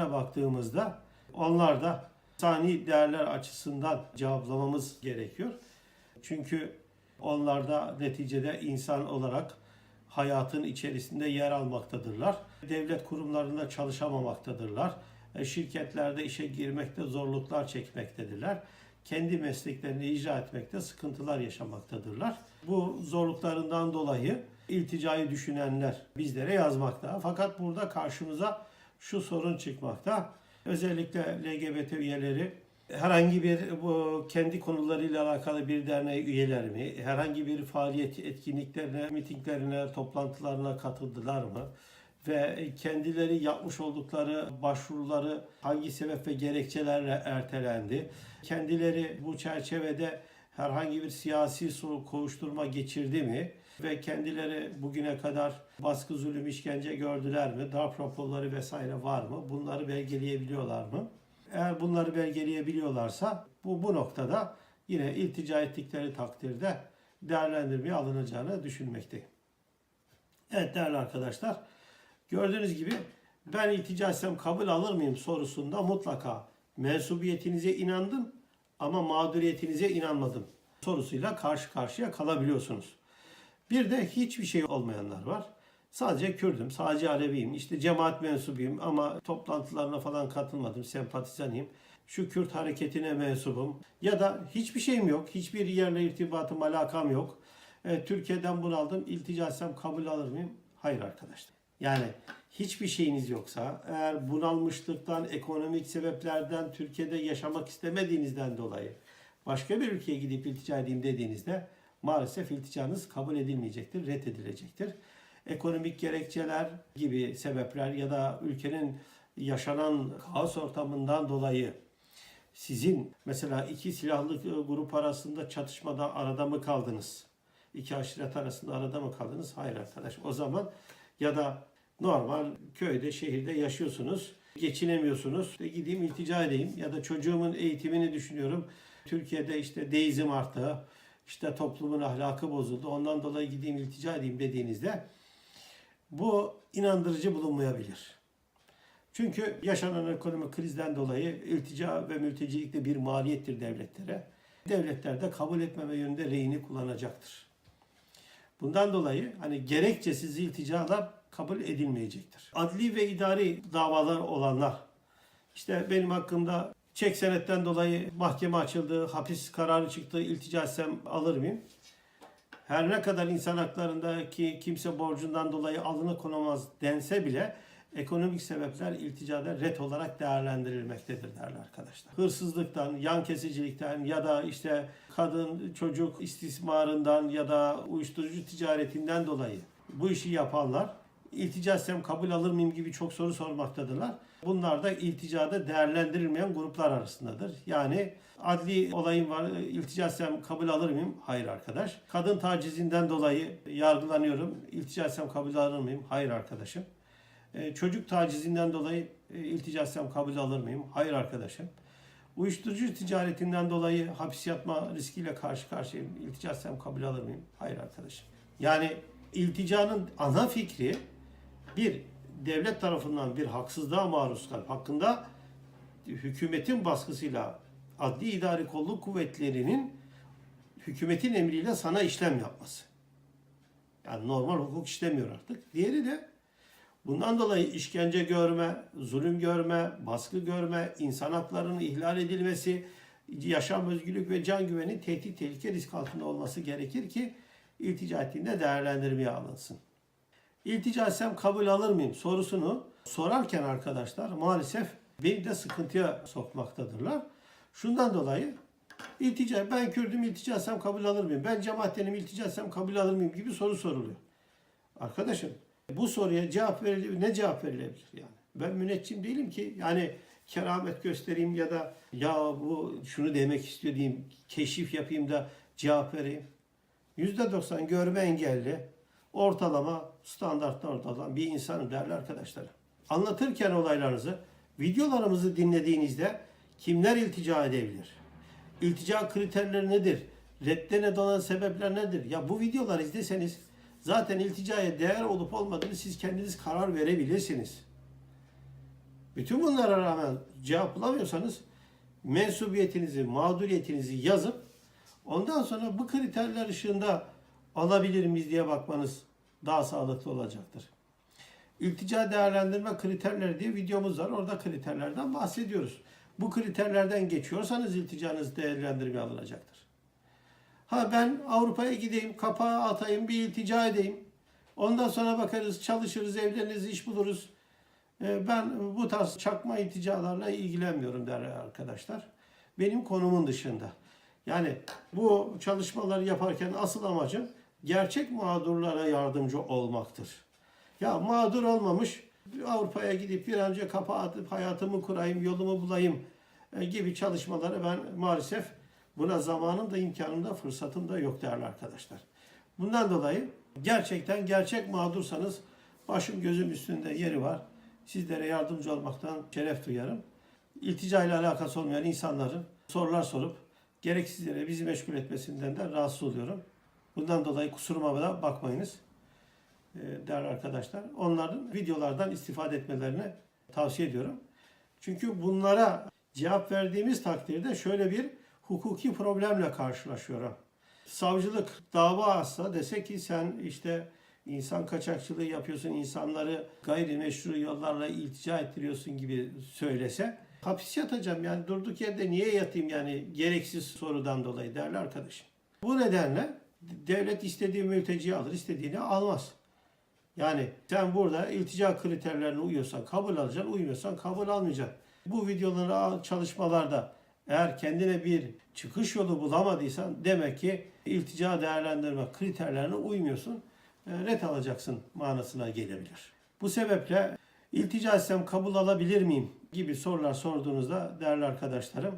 sebeplerine baktığımızda onlar da sani değerler açısından cevaplamamız gerekiyor. Çünkü onlar da neticede insan olarak hayatın içerisinde yer almaktadırlar. Devlet kurumlarında çalışamamaktadırlar. E, Şirketlerde işe girmekte zorluklar çekmektedirler. Kendi mesleklerini icra etmekte sıkıntılar yaşamaktadırlar. Bu zorluklarından dolayı ilticayı düşünenler bizlere yazmakta. Fakat burada karşımıza şu sorun çıkmakta. Özellikle LGBT üyeleri herhangi bir bu kendi konularıyla alakalı bir derneğe üyeler mi? Herhangi bir faaliyet etkinliklerine, mitinglerine, toplantılarına katıldılar mı? Ve kendileri yapmış oldukları başvuruları hangi sebep ve gerekçelerle ertelendi? Kendileri bu çerçevede herhangi bir siyasi soğuk kovuşturma geçirdi mi? Ve kendileri bugüne kadar baskı, zulüm, işkence gördüler mi? Darp raporları vesaire var mı? Bunları belgeleyebiliyorlar mı? Eğer bunları belgeleyebiliyorlarsa bu bu noktada yine iltica ettikleri takdirde değerlendirmeye alınacağını düşünmekteyim. Evet değerli arkadaşlar, gördüğünüz gibi ben iltica etsem kabul alır mıyım sorusunda mutlaka mensubiyetinize inandım ama mağduriyetinize inanmadım sorusuyla karşı karşıya kalabiliyorsunuz. Bir de hiçbir şey olmayanlar var. Sadece Kürdüm, sadece Aleviyim, işte cemaat mensubuyum ama toplantılarına falan katılmadım, sempatizanıyım. Şu Kürt hareketine mensubum. Ya da hiçbir şeyim yok, hiçbir yerle irtibatım, alakam yok. E, Türkiye'den bunu aldım, iltica etsem kabul alır mıyım? Hayır arkadaşlar. Yani hiçbir şeyiniz yoksa, eğer bunalmışlıktan, ekonomik sebeplerden, Türkiye'de yaşamak istemediğinizden dolayı başka bir ülkeye gidip iltica edeyim dediğinizde maalesef ilticanız kabul edilmeyecektir, reddedilecektir ekonomik gerekçeler gibi sebepler ya da ülkenin yaşanan kaos ortamından dolayı sizin mesela iki silahlı grup arasında çatışmada arada mı kaldınız? İki aşiret arasında arada mı kaldınız? Hayır arkadaş. O zaman ya da normal köyde, şehirde yaşıyorsunuz. Geçinemiyorsunuz. E gideyim iltica edeyim ya da çocuğumun eğitimini düşünüyorum. Türkiye'de işte deizm arttı. İşte toplumun ahlakı bozuldu. Ondan dolayı gideyim iltica edeyim dediğinizde bu inandırıcı bulunmayabilir. Çünkü yaşanan ekonomik krizden dolayı iltica ve mültecilik de bir maliyettir devletlere. Devletler de kabul etmeme yönünde reyini kullanacaktır. Bundan dolayı hani gerekçesiz ilticalar kabul edilmeyecektir. Adli ve idari davalar olanlar, işte benim hakkımda çek senetten dolayı mahkeme açıldı, hapis kararı çıktı, iltica etsem alır mıyım? her ne kadar insan haklarındaki kimse borcundan dolayı alını konamaz dense bile ekonomik sebepler ilticada ret olarak değerlendirilmektedir değerli arkadaşlar. Hırsızlıktan, yan kesicilikten ya da işte kadın çocuk istismarından ya da uyuşturucu ticaretinden dolayı bu işi yapanlar iltica etsem kabul alır mıyım gibi çok soru sormaktadırlar. Bunlar da ilticada değerlendirilmeyen gruplar arasındadır. Yani adli olayım var, iltica etsem kabul alır mıyım? Hayır arkadaş. Kadın tacizinden dolayı yargılanıyorum. İltica etsem kabul alır mıyım? Hayır arkadaşım. Ee, çocuk tacizinden dolayı e, iltica etsem kabul alır mıyım? Hayır arkadaşım. Uyuşturucu ticaretinden dolayı hapis yatma riskiyle karşı karşıyayım. İltica etsem kabul alır mıyım? Hayır arkadaşım. Yani ilticanın ana fikri bir devlet tarafından bir haksızlığa maruz kalıp hakkında hükümetin baskısıyla adli idari kolluk kuvvetlerinin hükümetin emriyle sana işlem yapması. Yani normal hukuk işlemiyor artık. Diğeri de bundan dolayı işkence görme, zulüm görme, baskı görme, insan haklarının ihlal edilmesi, yaşam özgürlük ve can güveni tehdit, tehlike, risk altında olması gerekir ki iltica ettiğinde değerlendirmeye alınsın. İltica etsem kabul alır mıyım sorusunu sorarken arkadaşlar maalesef beni de sıkıntıya sokmaktadırlar. Şundan dolayı iltica ben Kürdüm iltica etsem kabul alır mıyım? Ben cemaattenim iltica etsem kabul alır mıyım gibi soru soruluyor. Arkadaşım bu soruya cevap verilebilir. Ne cevap verilebilir yani? Ben müneccim değilim ki yani keramet göstereyim ya da ya bu şunu demek istiyor keşif yapayım da cevap vereyim. %90 görme engelli, ortalama standartta ortalama bir insanım değerli arkadaşlar. Anlatırken olaylarınızı, videolarımızı dinlediğinizde kimler iltica edebilir? İltica kriterleri nedir? Redde neden olan sebepler nedir? Ya bu videoları izleseniz zaten ilticaya değer olup olmadığını siz kendiniz karar verebilirsiniz. Bütün bunlara rağmen cevap bulamıyorsanız mensubiyetinizi, mağduriyetinizi yazıp ondan sonra bu kriterler ışığında alabilir miyiz diye bakmanız daha sağlıklı olacaktır. İltica değerlendirme kriterleri diye videomuz var. Orada kriterlerden bahsediyoruz. Bu kriterlerden geçiyorsanız ilticanız değerlendirmeye alınacaktır. Ha ben Avrupa'ya gideyim, kapağı atayım, bir iltica edeyim. Ondan sonra bakarız, çalışırız, evleniriz, iş buluruz. Ee, Ben bu tarz çakma ilticalarla ilgilenmiyorum der arkadaşlar. Benim konumun dışında. Yani bu çalışmaları yaparken asıl amacım gerçek mağdurlara yardımcı olmaktır. Ya mağdur olmamış Avrupa'ya gidip bir önce kapağı atıp hayatımı kurayım, yolumu bulayım e, gibi çalışmaları ben maalesef buna zamanım da imkanım da fırsatım da yok değerli arkadaşlar. Bundan dolayı gerçekten gerçek mağdursanız başım gözüm üstünde yeri var. Sizlere yardımcı olmaktan şeref duyarım. İltica ile alakası olmayan insanların sorular sorup gereksiz yere bizi meşgul etmesinden de rahatsız oluyorum. Bundan dolayı kusuruma bakmayınız e, değerli arkadaşlar. Onların videolardan istifade etmelerini tavsiye ediyorum. Çünkü bunlara cevap verdiğimiz takdirde şöyle bir hukuki problemle karşılaşıyorum. Savcılık dava açsa dese ki sen işte insan kaçakçılığı yapıyorsun, insanları gayrimeşru yollarla iltica ettiriyorsun gibi söylese hapis yatacağım yani durduk yerde niye yatayım yani gereksiz sorudan dolayı değerli arkadaşım. Bu nedenle devlet istediği mülteciyi alır, istediğini almaz. Yani sen burada iltica kriterlerine uyuyorsan kabul alacaksın, uymuyorsan kabul almayacaksın. Bu videoları çalışmalarda eğer kendine bir çıkış yolu bulamadıysan demek ki iltica değerlendirme kriterlerine uymuyorsun. e, Ret alacaksın manasına gelebilir. Bu sebeple iltica etsem kabul alabilir miyim gibi sorular sorduğunuzda değerli arkadaşlarım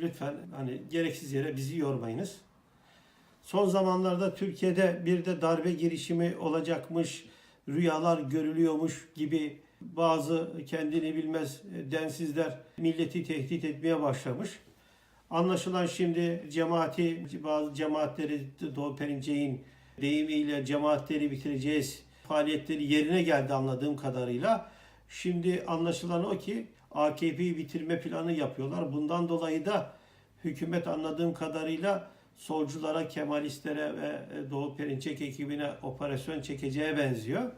lütfen hani gereksiz yere bizi yormayınız. Son zamanlarda Türkiye'de bir de darbe girişimi olacakmış, rüyalar görülüyormuş gibi bazı kendini bilmez densizler milleti tehdit etmeye başlamış. Anlaşılan şimdi cemaati, bazı cemaatleri Doğu Perinçek'in deyimiyle cemaatleri bitireceğiz faaliyetleri yerine geldi anladığım kadarıyla. Şimdi anlaşılan o ki AKP'yi bitirme planı yapıyorlar. Bundan dolayı da hükümet anladığım kadarıyla solculara, Kemalistlere ve Doğu Perinçek ekibine operasyon çekeceğe benziyor.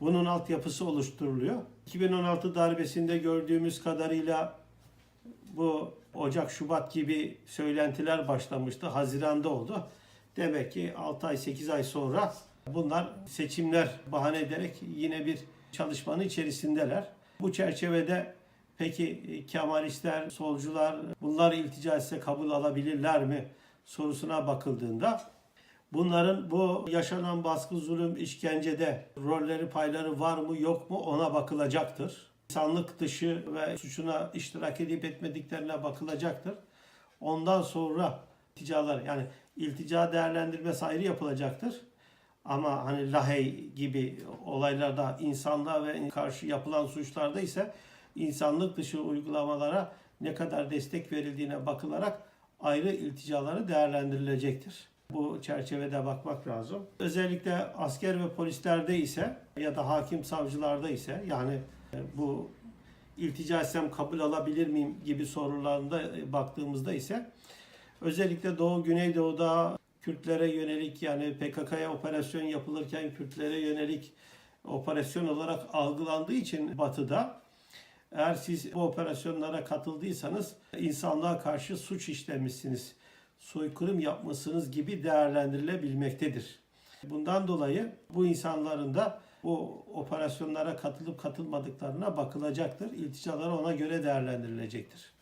Bunun altyapısı oluşturuluyor. 2016 darbesinde gördüğümüz kadarıyla bu Ocak, Şubat gibi söylentiler başlamıştı. Haziranda oldu. Demek ki 6 ay, 8 ay sonra bunlar seçimler bahane ederek yine bir çalışmanın içerisindeler. Bu çerçevede peki Kemalistler, solcular bunlar iltica etse kabul alabilirler mi sorusuna bakıldığında bunların bu yaşanan baskı, zulüm, işkencede rolleri, payları var mı yok mu ona bakılacaktır. İnsanlık dışı ve suçuna iştirak edip etmediklerine bakılacaktır. Ondan sonra ilticalar yani iltica değerlendirmesi ayrı yapılacaktır. Ama hani Lahey gibi olaylarda insanlığa ve karşı yapılan suçlarda ise insanlık dışı uygulamalara ne kadar destek verildiğine bakılarak ayrı ilticaları değerlendirilecektir. Bu çerçevede bakmak lazım. Özellikle asker ve polislerde ise ya da hakim savcılarda ise yani e, bu iltica etsem kabul alabilir miyim gibi sorularında e, baktığımızda ise özellikle Doğu Güneydoğu'da Kürtlere yönelik yani PKK'ya operasyon yapılırken Kürtlere yönelik operasyon olarak algılandığı için Batı'da eğer siz bu operasyonlara katıldıysanız insanlığa karşı suç işlemişsiniz, soykırım yapmışsınız gibi değerlendirilebilmektedir. Bundan dolayı bu insanların da bu operasyonlara katılıp katılmadıklarına bakılacaktır. İlticaları ona göre değerlendirilecektir.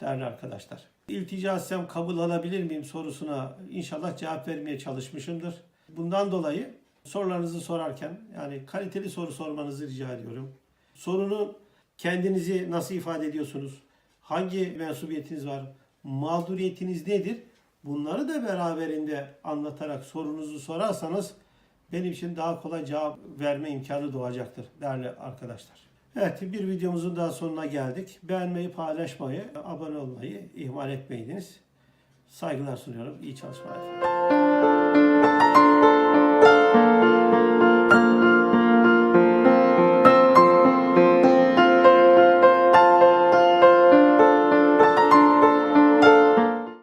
Değerli arkadaşlar. İltica etsem kabul alabilir miyim sorusuna inşallah cevap vermeye çalışmışımdır. Bundan dolayı sorularınızı sorarken yani kaliteli soru sormanızı rica ediyorum. Sorunun kendinizi nasıl ifade ediyorsunuz? Hangi mensubiyetiniz var? Mağduriyetiniz nedir? Bunları da beraberinde anlatarak sorunuzu sorarsanız benim için daha kolay cevap verme imkanı doğacaktır değerli arkadaşlar. Evet bir videomuzun daha sonuna geldik. Beğenmeyi, paylaşmayı, abone olmayı ihmal etmeyiniz. Saygılar sunuyorum. İyi çalışmalar. efendim.